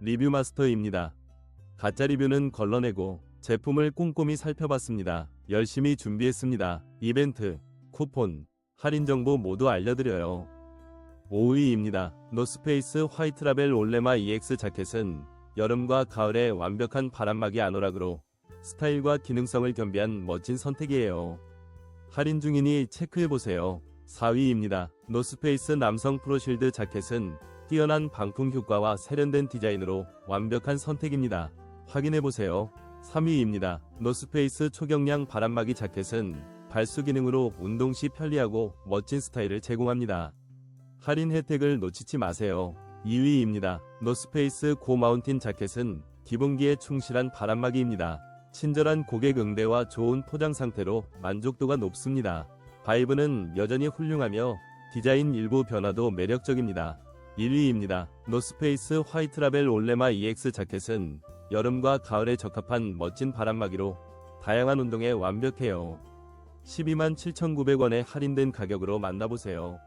리뷰 마스터입니다. 가짜 리뷰는 걸러내고 제품을 꼼꼼히 살펴봤습니다. 열심히 준비했습니다. 이벤트, 쿠폰, 할인 정보 모두 알려드려요. 5위입니다. 노스페이스 화이트 라벨 올레마 EX 자켓은 여름과 가을에 완벽한 바람막이 아노락으로 스타일과 기능성을 겸비한 멋진 선택이에요. 할인 중이니 체크해보세요. 4위입니다. 노스페이스 남성 프로실드 자켓은 뛰어난 방풍 효과와 세련된 디자인으로 완벽한 선택입니다. 확인해보세요. 3위입니다. 노스페이스 초경량 바람막이 자켓은 발수 기능으로 운동 시 편리하고 멋진 스타일을 제공합니다. 할인 혜택을 놓치지 마세요. 2위입니다. 노스페이스 고마운틴 자켓은 기본기에 충실한 바람막이입니다. 친절한 고객 응대와 좋은 포장 상태로 만족도가 높습니다. 바이브는 여전히 훌륭하며 디자인 일부 변화도 매력적입니다. 1위입니다. 노스페이스 화이트 라벨 올레마 EX 자켓은 여름과 가을에 적합한 멋진 바람막이로 다양한 운동에 완벽해요. 12만 7,900원에 할인된 가격으로 만나보세요.